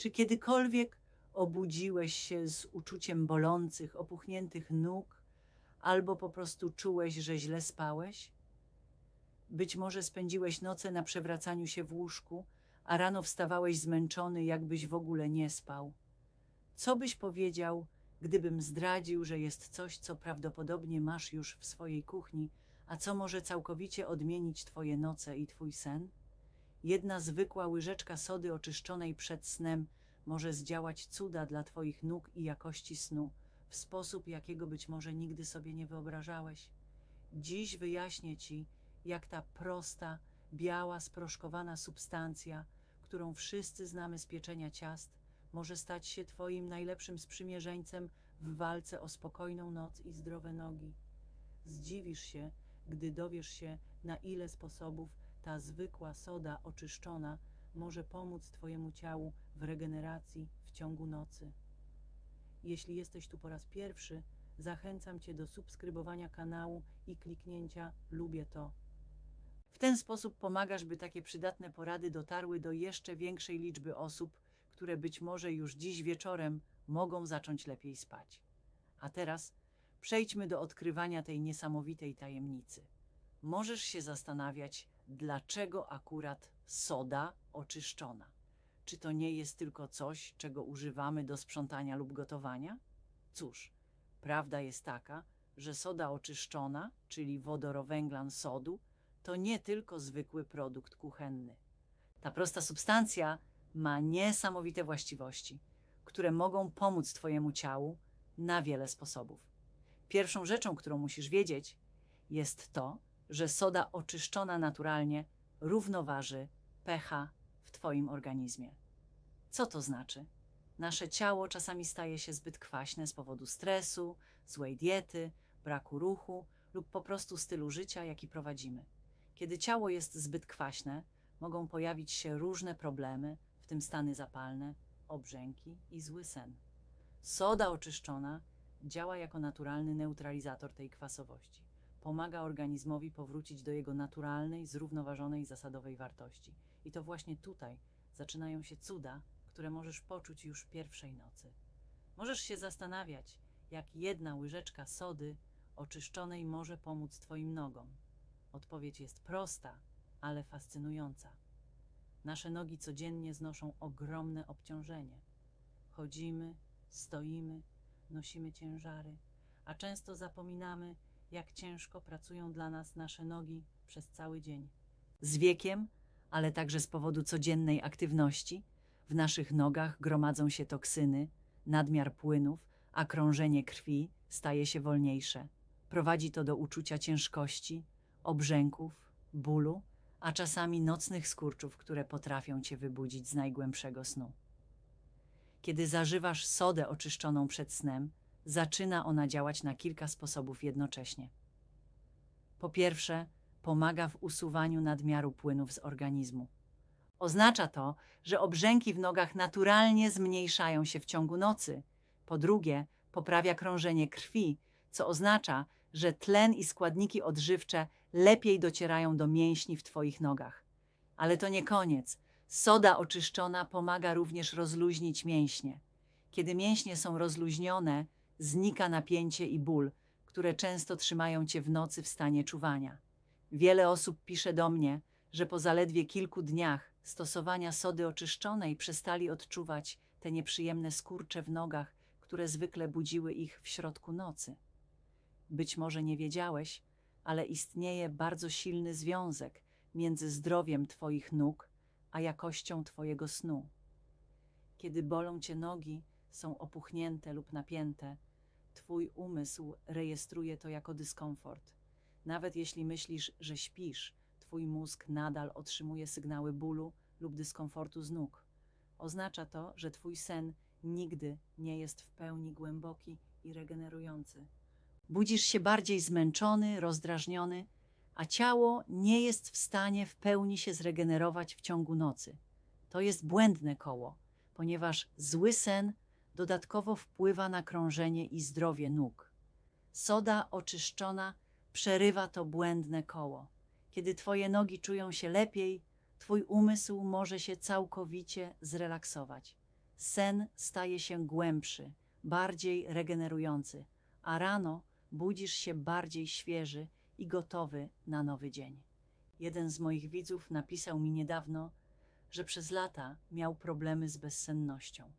Czy kiedykolwiek obudziłeś się z uczuciem bolących, opuchniętych nóg, albo po prostu czułeś, że źle spałeś? Być może spędziłeś noce na przewracaniu się w łóżku, a rano wstawałeś zmęczony, jakbyś w ogóle nie spał. Co byś powiedział, gdybym zdradził, że jest coś, co prawdopodobnie masz już w swojej kuchni, a co może całkowicie odmienić twoje noce i twój sen? Jedna zwykła łyżeczka sody oczyszczonej przed snem może zdziałać cuda dla twoich nóg i jakości snu w sposób, jakiego być może nigdy sobie nie wyobrażałeś. Dziś wyjaśnię ci, jak ta prosta, biała, sproszkowana substancja, którą wszyscy znamy z pieczenia ciast, może stać się Twoim najlepszym sprzymierzeńcem w walce o spokojną noc i zdrowe nogi. Zdziwisz się, gdy dowiesz się, na ile sposobów ta zwykła soda oczyszczona może pomóc Twojemu ciału w regeneracji w ciągu nocy. Jeśli jesteś tu po raz pierwszy, zachęcam Cię do subskrybowania kanału i kliknięcia Lubię to. W ten sposób pomagasz, by takie przydatne porady dotarły do jeszcze większej liczby osób, które być może już dziś wieczorem mogą zacząć lepiej spać. A teraz przejdźmy do odkrywania tej niesamowitej tajemnicy. Możesz się zastanawiać, dlaczego akurat soda oczyszczona. Czy to nie jest tylko coś, czego używamy do sprzątania lub gotowania? Cóż, prawda jest taka, że soda oczyszczona, czyli wodorowęglan sodu, to nie tylko zwykły produkt kuchenny. Ta prosta substancja ma niesamowite właściwości, które mogą pomóc Twojemu ciału na wiele sposobów. Pierwszą rzeczą, którą musisz wiedzieć, jest to, że soda oczyszczona naturalnie równoważy pH w Twoim organizmie. Co to znaczy? Nasze ciało czasami staje się zbyt kwaśne z powodu stresu, złej diety, braku ruchu lub po prostu stylu życia, jaki prowadzimy. Kiedy ciało jest zbyt kwaśne, mogą pojawić się różne problemy, w tym stany zapalne, obrzęki i zły sen. Soda oczyszczona działa jako naturalny neutralizator tej kwasowości. Pomaga organizmowi powrócić do jego naturalnej, zrównoważonej, zasadowej wartości. I to właśnie tutaj zaczynają się cuda, które możesz poczuć już pierwszej nocy. Możesz się zastanawiać, jak jedna łyżeczka sody oczyszczonej może pomóc Twoim nogom. Odpowiedź jest prosta, ale fascynująca. Nasze nogi codziennie znoszą ogromne obciążenie. Chodzimy, stoimy, nosimy ciężary, a często zapominamy, jak ciężko pracują dla nas nasze nogi przez cały dzień. Z wiekiem, ale także z powodu codziennej aktywności, w naszych nogach gromadzą się toksyny, nadmiar płynów, a krążenie krwi staje się wolniejsze. Prowadzi to do uczucia ciężkości, obrzęków, bólu, a czasami nocnych skurczów, które potrafią cię wybudzić z najgłębszego snu. Kiedy zażywasz sodę oczyszczoną przed snem, zaczyna ona działać na kilka sposobów jednocześnie. Po pierwsze, pomaga w usuwaniu nadmiaru płynów z organizmu. Oznacza to, że obrzęki w nogach naturalnie zmniejszają się w ciągu nocy. Po drugie, poprawia krążenie krwi, co oznacza, że tlen i składniki odżywcze lepiej docierają do mięśni w Twoich nogach. Ale to nie koniec. Soda oczyszczona pomaga również rozluźnić mięśnie. Kiedy mięśnie są rozluźnione, znika napięcie i ból, które często trzymają Cię w nocy w stanie czuwania. Wiele osób pisze do mnie, że po zaledwie kilku dniach stosowania sody oczyszczonej przestali odczuwać te nieprzyjemne skurcze w nogach, które zwykle budziły ich w środku nocy. Być może nie wiedziałeś, ale istnieje bardzo silny związek między zdrowiem Twoich nóg a jakością Twojego snu. Kiedy bolą Cię nogi, są opuchnięte lub napięte, Twój umysł rejestruje to jako dyskomfort. Nawet jeśli myślisz, że śpisz, Twój mózg nadal otrzymuje sygnały bólu lub dyskomfortu z nóg. Oznacza to, że Twój sen nigdy nie jest w pełni głęboki i regenerujący. Budzisz się bardziej zmęczony, rozdrażniony, a ciało nie jest w stanie w pełni się zregenerować w ciągu nocy. To jest błędne koło, ponieważ zły sen dodatkowo wpływa na krążenie i zdrowie nóg. Soda oczyszczona przerywa to błędne koło. Kiedy Twoje nogi czują się lepiej, Twój umysł może się całkowicie zrelaksować. sen staje się głębszy, bardziej regenerujący, a rano budzisz się bardziej świeży i gotowy na nowy dzień. Jeden z moich widzów napisał mi niedawno, że przez lata miał problemy z bezsennością.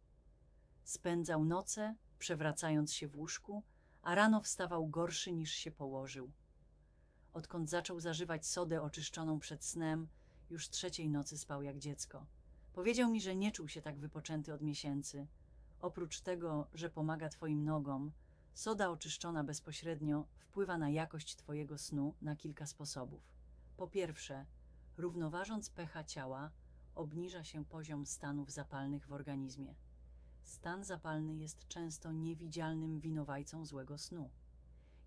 Spędzał noce, przewracając się w łóżku, a rano wstawał gorszy niż się położył. Odkąd zaczął zażywać sodę oczyszczoną przed snem, już trzeciej nocy spał jak dziecko. Powiedział mi, że nie czuł się tak wypoczęty od miesięcy. Oprócz tego, że pomaga Twoim nogom, soda oczyszczona bezpośrednio wpływa na jakość Twojego snu na kilka sposobów. Po pierwsze, równoważąc pH ciała, obniża się poziom stanów zapalnych w organizmie. Stan zapalny jest często niewidzialnym winowajcą złego snu.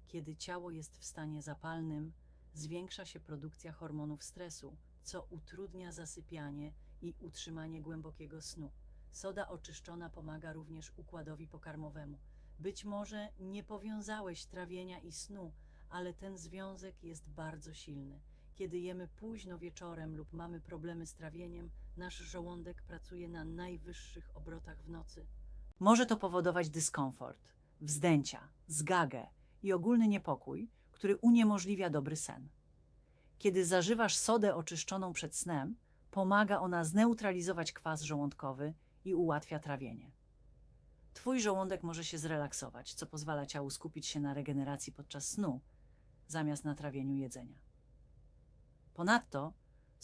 Kiedy ciało jest w stanie zapalnym, zwiększa się produkcja hormonów stresu, co utrudnia zasypianie i utrzymanie głębokiego snu. Soda oczyszczona pomaga również układowi pokarmowemu. Być może nie powiązałeś trawienia i snu, ale ten związek jest bardzo silny. Kiedy jemy późno wieczorem lub mamy problemy z trawieniem, nasz żołądek pracuje na najwyższych obrotach w nocy. Może to powodować dyskomfort, wzdęcia, zgagę i ogólny niepokój, który uniemożliwia dobry sen. Kiedy zażywasz sodę oczyszczoną przed snem, pomaga ona zneutralizować kwas żołądkowy i ułatwia trawienie. Twój żołądek może się zrelaksować, co pozwala ciału skupić się na regeneracji podczas snu, zamiast na trawieniu jedzenia. Ponadto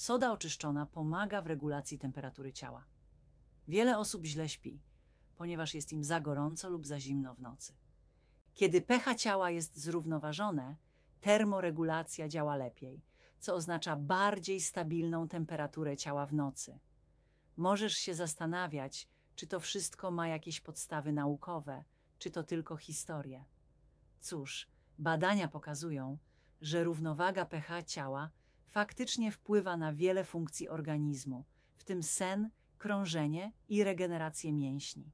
soda oczyszczona pomaga w regulacji temperatury ciała. Wiele osób źle śpi, ponieważ jest im za gorąco lub za zimno w nocy. Kiedy pH ciała jest zrównoważone, termoregulacja działa lepiej, co oznacza bardziej stabilną temperaturę ciała w nocy. Możesz się zastanawiać, czy to wszystko ma jakieś podstawy naukowe, czy to tylko historie. Cóż, badania pokazują, że równowaga pH ciała faktycznie wpływa na wiele funkcji organizmu, w tym sen, krążenie i regenerację mięśni.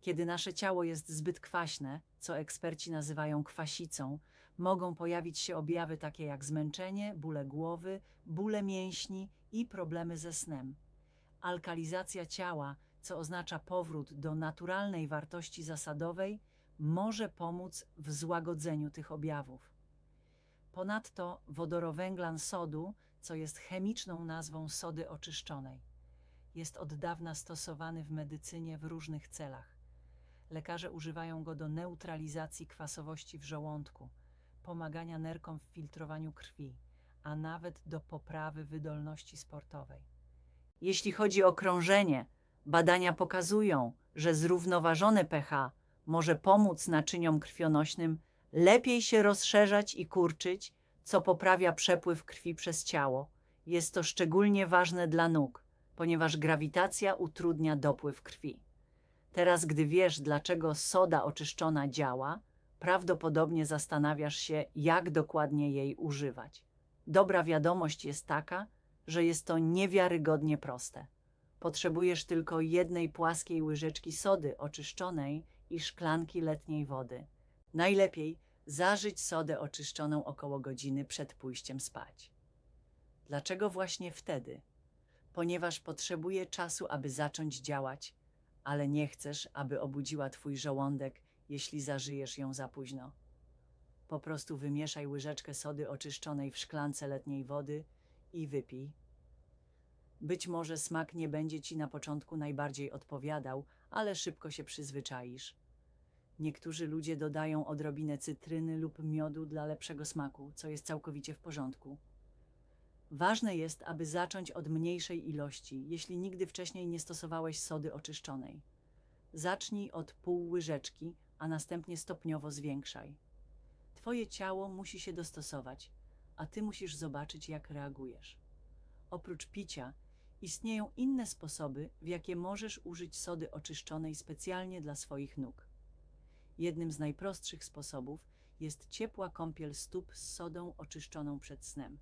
Kiedy nasze ciało jest zbyt kwaśne, co eksperci nazywają kwasicą, mogą pojawić się objawy takie jak zmęczenie, bóle głowy, bóle mięśni i problemy ze snem. Alkalizacja ciała, co oznacza powrót do naturalnej wartości zasadowej, może pomóc w złagodzeniu tych objawów. Ponadto wodorowęglan sodu, co jest chemiczną nazwą sody oczyszczonej, jest od dawna stosowany w medycynie w różnych celach. Lekarze używają go do neutralizacji kwasowości w żołądku, pomagania nerkom w filtrowaniu krwi, a nawet do poprawy wydolności sportowej. Jeśli chodzi o krążenie, badania pokazują, że zrównoważone pH może pomóc naczyniom krwionośnym lepiej się rozszerzać i kurczyć, co poprawia przepływ krwi przez ciało. Jest to szczególnie ważne dla nóg, ponieważ grawitacja utrudnia dopływ krwi. Teraz, gdy wiesz, dlaczego soda oczyszczona działa, prawdopodobnie zastanawiasz się, jak dokładnie jej używać. Dobra wiadomość jest taka, że jest to niewiarygodnie proste. Potrzebujesz tylko jednej płaskiej łyżeczki sody oczyszczonej i szklanki letniej wody. Najlepiej zażyć sodę oczyszczoną około godziny przed pójściem spać. Dlaczego właśnie wtedy? Ponieważ potrzebuje czasu, aby zacząć działać, ale nie chcesz, aby obudziła twój żołądek, jeśli zażyjesz ją za późno. Po prostu wymieszaj łyżeczkę sody oczyszczonej w szklance letniej wody i wypij. Być może smak nie będzie ci na początku najbardziej odpowiadał, ale szybko się przyzwyczaisz. Niektórzy ludzie dodają odrobinę cytryny lub miodu dla lepszego smaku, co jest całkowicie w porządku. Ważne jest, aby zacząć od mniejszej ilości, jeśli nigdy wcześniej nie stosowałeś sody oczyszczonej. Zacznij od pół łyżeczki, a następnie stopniowo zwiększaj. Twoje ciało musi się dostosować, a ty musisz zobaczyć, jak reagujesz. Oprócz picia, istnieją inne sposoby, w jakie możesz użyć sody oczyszczonej specjalnie dla swoich nóg. Jednym z najprostszych sposobów jest ciepła kąpiel stóp z sodą oczyszczoną przed snem.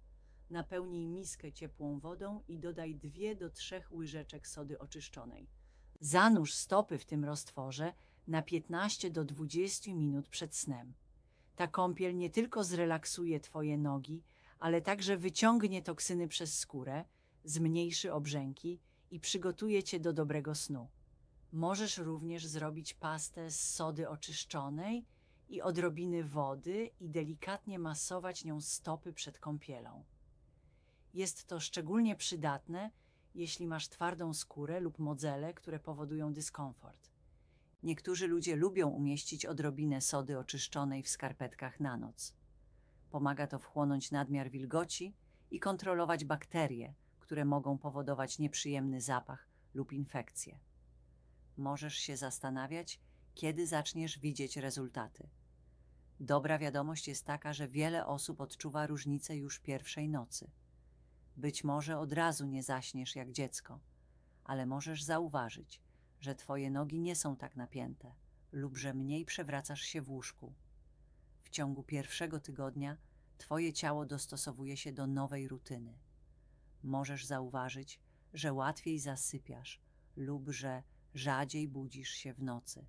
Napełnij miskę ciepłą wodą i dodaj 2 do 3 łyżeczek sody oczyszczonej. Zanurz stopy w tym roztworze na 15 do 20 minut przed snem. Ta kąpiel nie tylko zrelaksuje Twoje nogi, ale także wyciągnie toksyny przez skórę, zmniejszy obrzęki i przygotuje Cię do dobrego snu. Możesz również zrobić pastę z sody oczyszczonej i odrobiny wody i delikatnie masować nią stopy przed kąpielą. Jest to szczególnie przydatne, jeśli masz twardą skórę lub modzele, które powodują dyskomfort. Niektórzy ludzie lubią umieścić odrobinę sody oczyszczonej w skarpetkach na noc. Pomaga to wchłonąć nadmiar wilgoci i kontrolować bakterie, które mogą powodować nieprzyjemny zapach lub infekcje. Możesz się zastanawiać, kiedy zaczniesz widzieć rezultaty. Dobra wiadomość jest taka, że wiele osób odczuwa różnicę już pierwszej nocy. Być może od razu nie zaśniesz jak dziecko, ale możesz zauważyć, że twoje nogi nie są tak napięte lub że mniej przewracasz się w łóżku. W ciągu pierwszego tygodnia twoje ciało dostosowuje się do nowej rutyny. Możesz zauważyć, że łatwiej zasypiasz lub że rzadziej budzisz się w nocy.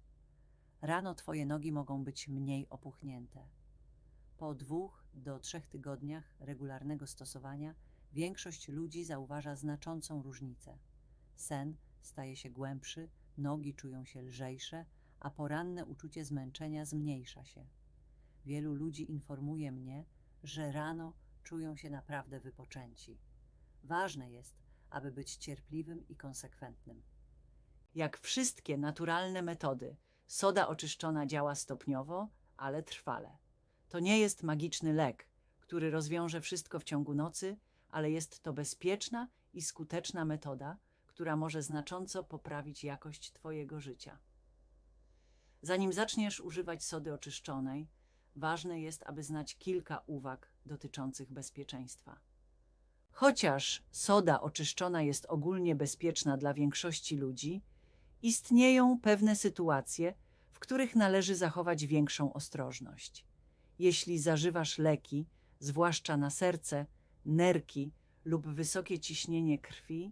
Rano twoje nogi mogą być mniej opuchnięte. Po dwóch do trzech tygodniach regularnego stosowania większość ludzi zauważa znaczącą różnicę. Sen staje się głębszy, nogi czują się lżejsze, a poranne uczucie zmęczenia zmniejsza się. Wielu ludzi informuje mnie, że rano czują się naprawdę wypoczęci. Ważne jest, aby być cierpliwym i konsekwentnym. Jak wszystkie naturalne metody, soda oczyszczona działa stopniowo, ale trwale. To nie jest magiczny lek, który rozwiąże wszystko w ciągu nocy, ale jest to bezpieczna i skuteczna metoda, która może znacząco poprawić jakość Twojego życia. Zanim zaczniesz używać sody oczyszczonej, ważne jest, aby znać kilka uwag dotyczących bezpieczeństwa. Chociaż soda oczyszczona jest ogólnie bezpieczna dla większości ludzi, istnieją pewne sytuacje, w których należy zachować większą ostrożność. Jeśli zażywasz leki, zwłaszcza na serce, nerki lub wysokie ciśnienie krwi,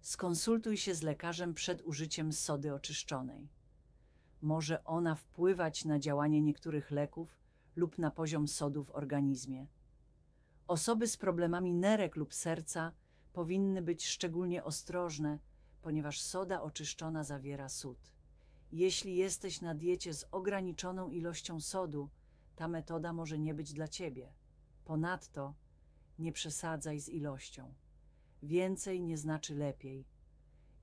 skonsultuj się z lekarzem przed użyciem sody oczyszczonej. Może ona wpływać na działanie niektórych leków lub na poziom sodu w organizmie. Osoby z problemami nerek lub serca powinny być szczególnie ostrożne, ponieważ soda oczyszczona zawiera sód. Jeśli jesteś na diecie z ograniczoną ilością sodu, ta metoda może nie być dla ciebie. Ponadto nie przesadzaj z ilością. Więcej nie znaczy lepiej.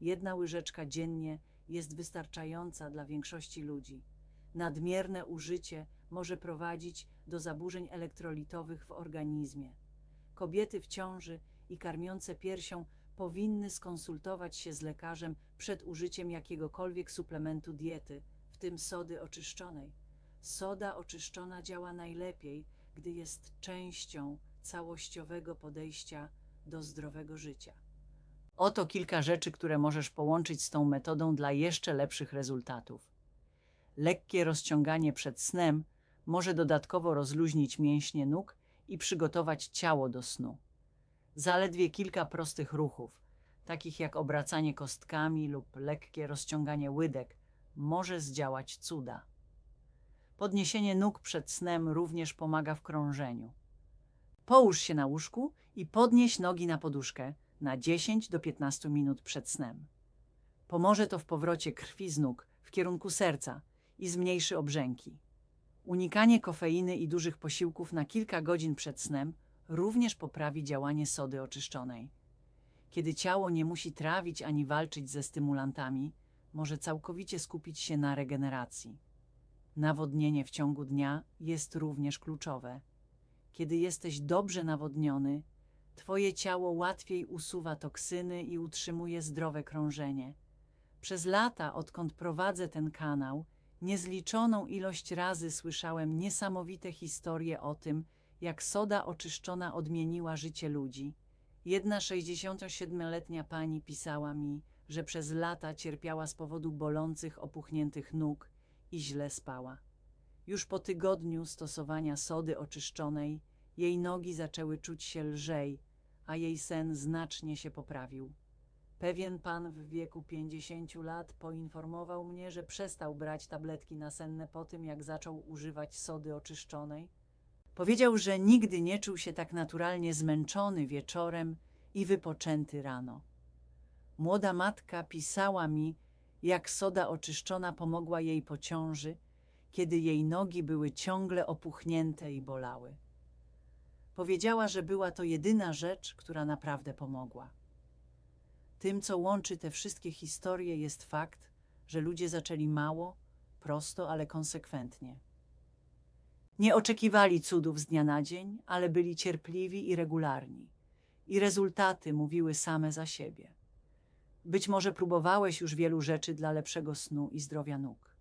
Jedna łyżeczka dziennie jest wystarczająca dla większości ludzi. Nadmierne użycie może prowadzić do zaburzeń elektrolitowych w organizmie. Kobiety w ciąży i karmiące piersią powinny skonsultować się z lekarzem przed użyciem jakiegokolwiek suplementu diety, w tym sody oczyszczonej. Soda oczyszczona działa najlepiej, gdy jest częścią całościowego podejścia do zdrowego życia. Oto kilka rzeczy, które możesz połączyć z tą metodą dla jeszcze lepszych rezultatów. Lekkie rozciąganie przed snem może dodatkowo rozluźnić mięśnie nóg i przygotować ciało do snu. Zaledwie kilka prostych ruchów, takich jak obracanie kostkami lub lekkie rozciąganie łydek, może zdziałać cuda. Podniesienie nóg przed snem również pomaga w krążeniu. Połóż się na łóżku i podnieś nogi na poduszkę na 10 do 15 minut przed snem. Pomoże to w powrocie krwi z nóg w kierunku serca i zmniejszy obrzęki. Unikanie kofeiny i dużych posiłków na kilka godzin przed snem również poprawi działanie sody oczyszczonej. Kiedy ciało nie musi trawić ani walczyć ze stymulantami, może całkowicie skupić się na regeneracji. Nawodnienie w ciągu dnia jest również kluczowe. Kiedy jesteś dobrze nawodniony, Twoje ciało łatwiej usuwa toksyny i utrzymuje zdrowe krążenie. Przez lata, odkąd prowadzę ten kanał, niezliczoną ilość razy słyszałem niesamowite historie o tym, jak soda oczyszczona odmieniła życie ludzi. Jedna 67-letnia pani pisała mi, że przez lata cierpiała z powodu bolących, opuchniętych nóg i źle spała. Już po tygodniu stosowania sody oczyszczonej jej nogi zaczęły czuć się lżej, a jej sen znacznie się poprawił. Pewien pan w wieku 50 lat poinformował mnie, że przestał brać tabletki nasenne po tym, jak zaczął używać sody oczyszczonej. Powiedział, że nigdy nie czuł się tak naturalnie zmęczony wieczorem i wypoczęty rano. Młoda matka pisała mi, jak soda oczyszczona pomogła jej po ciąży, kiedy jej nogi były ciągle opuchnięte i bolały. Powiedziała, że była to jedyna rzecz, która naprawdę pomogła. Tym, co łączy te wszystkie historie, jest fakt, że ludzie zaczęli mało, prosto, ale konsekwentnie. Nie oczekiwali cudów z dnia na dzień, ale byli cierpliwi i regularni. I rezultaty mówiły same za siebie. Być może próbowałeś już wielu rzeczy dla lepszego snu i zdrowia nóg.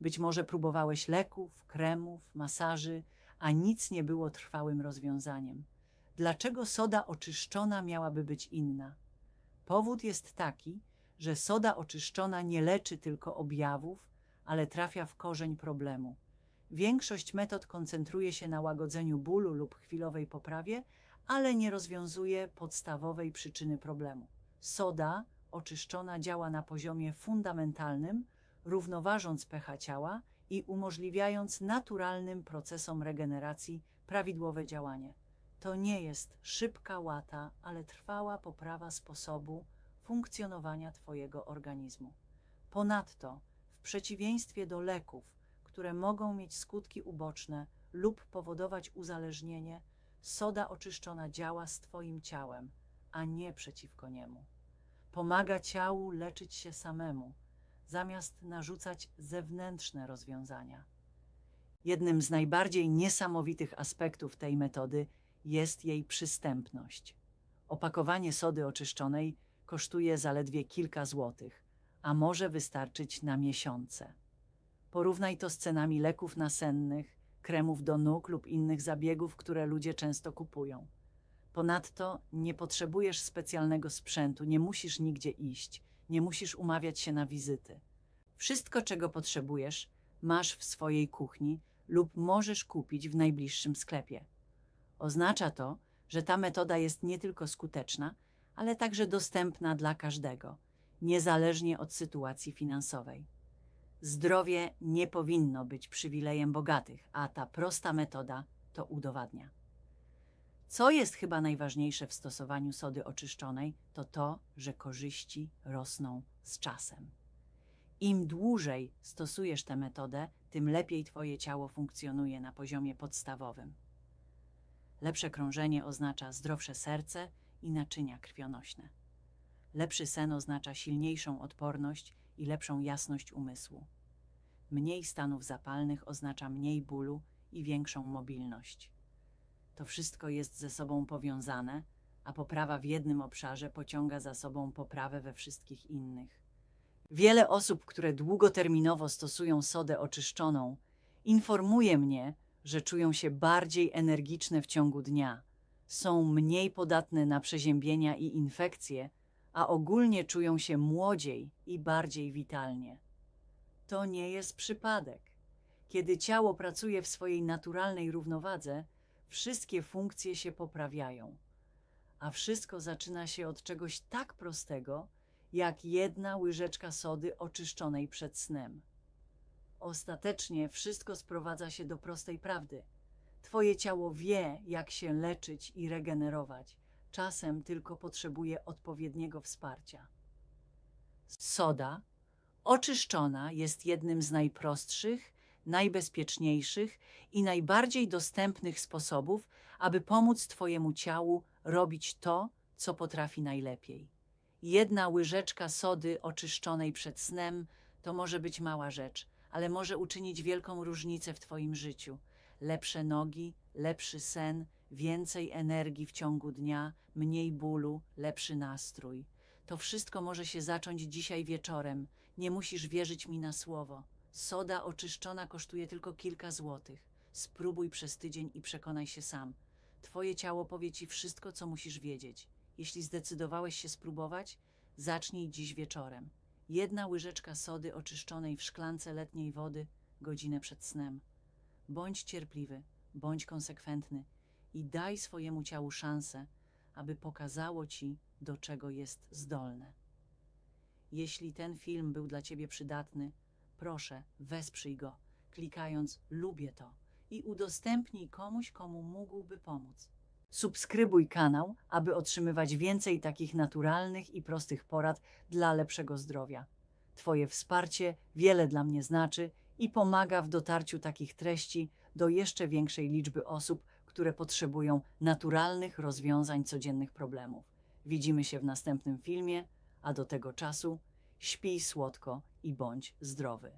Być może próbowałeś leków, kremów, masaży, a nic nie było trwałym rozwiązaniem. Dlaczego soda oczyszczona miałaby być inna? Powód jest taki, że soda oczyszczona nie leczy tylko objawów, ale trafia w korzeń problemu. Większość metod koncentruje się na łagodzeniu bólu lub chwilowej poprawie, ale nie rozwiązuje podstawowej przyczyny problemu. Soda oczyszczona działa na poziomie fundamentalnym, równoważąc pH ciała i umożliwiając naturalnym procesom regeneracji prawidłowe działanie. To nie jest szybka łata, ale trwała poprawa sposobu funkcjonowania Twojego organizmu. Ponadto, w przeciwieństwie do leków, które mogą mieć skutki uboczne lub powodować uzależnienie, soda oczyszczona działa z Twoim ciałem, a nie przeciwko niemu. Pomaga ciału leczyć się samemu, zamiast narzucać zewnętrzne rozwiązania. Jednym z najbardziej niesamowitych aspektów tej metody jest jej przystępność. Opakowanie sody oczyszczonej kosztuje zaledwie kilka złotych, a może wystarczyć na miesiące. Porównaj to z cenami leków nasennych, kremów do nóg lub innych zabiegów, które ludzie często kupują. Ponadto nie potrzebujesz specjalnego sprzętu, nie musisz nigdzie iść, nie musisz umawiać się na wizyty. Wszystko, czego potrzebujesz, masz w swojej kuchni lub możesz kupić w najbliższym sklepie. Oznacza to, że ta metoda jest nie tylko skuteczna, ale także dostępna dla każdego, niezależnie od sytuacji finansowej. Zdrowie nie powinno być przywilejem bogatych, a ta prosta metoda to udowadnia. Co jest chyba najważniejsze w stosowaniu sody oczyszczonej, to to, że korzyści rosną z czasem. Im dłużej stosujesz tę metodę, tym lepiej Twoje ciało funkcjonuje na poziomie podstawowym. Lepsze krążenie oznacza zdrowsze serce i naczynia krwionośne. Lepszy sen oznacza silniejszą odporność i lepszą jasność umysłu. Mniej stanów zapalnych oznacza mniej bólu i większą mobilność. To wszystko jest ze sobą powiązane, a poprawa w jednym obszarze pociąga za sobą poprawę we wszystkich innych. Wiele osób, które długoterminowo stosują sodę oczyszczoną, informuje mnie, że czują się bardziej energiczne w ciągu dnia, są mniej podatne na przeziębienia i infekcje, a ogólnie czują się młodziej i bardziej witalnie. To nie jest przypadek. Kiedy ciało pracuje w swojej naturalnej równowadze, wszystkie funkcje się poprawiają. A wszystko zaczyna się od czegoś tak prostego, jak jedna łyżeczka sody oczyszczonej przed snem. Ostatecznie wszystko sprowadza się do prostej prawdy. Twoje ciało wie, jak się leczyć i regenerować. Czasem tylko potrzebuje odpowiedniego wsparcia. Soda oczyszczona jest jednym z najprostszych, najbezpieczniejszych i najbardziej dostępnych sposobów, aby pomóc Twojemu ciału robić to, co potrafi najlepiej. Jedna łyżeczka sody oczyszczonej przed snem to może być mała rzecz, ale może uczynić wielką różnicę w Twoim życiu. Lepsze nogi, lepszy sen, więcej energii w ciągu dnia, mniej bólu, lepszy nastrój. To wszystko może się zacząć dzisiaj wieczorem. Nie musisz wierzyć mi na słowo. Soda oczyszczona kosztuje tylko kilka złotych. Spróbuj przez tydzień i przekonaj się sam. Twoje ciało powie ci wszystko, co musisz wiedzieć. Jeśli zdecydowałeś się spróbować, zacznij dziś wieczorem. Jedna łyżeczka sody oczyszczonej w szklance letniej wody godzinę przed snem. Bądź cierpliwy, bądź konsekwentny i daj swojemu ciału szansę, aby pokazało ci, do czego jest zdolne. Jeśli ten film był dla Ciebie przydatny, proszę wesprzyj go, klikając lubię to i udostępnij komuś, komu mógłby pomóc. Subskrybuj kanał, aby otrzymywać więcej takich naturalnych i prostych porad dla lepszego zdrowia. Twoje wsparcie wiele dla mnie znaczy i pomaga w dotarciu takich treści do jeszcze większej liczby osób, które potrzebują naturalnych rozwiązań codziennych problemów. Widzimy się w następnym filmie, a do tego czasu śpij słodko i bądź zdrowy.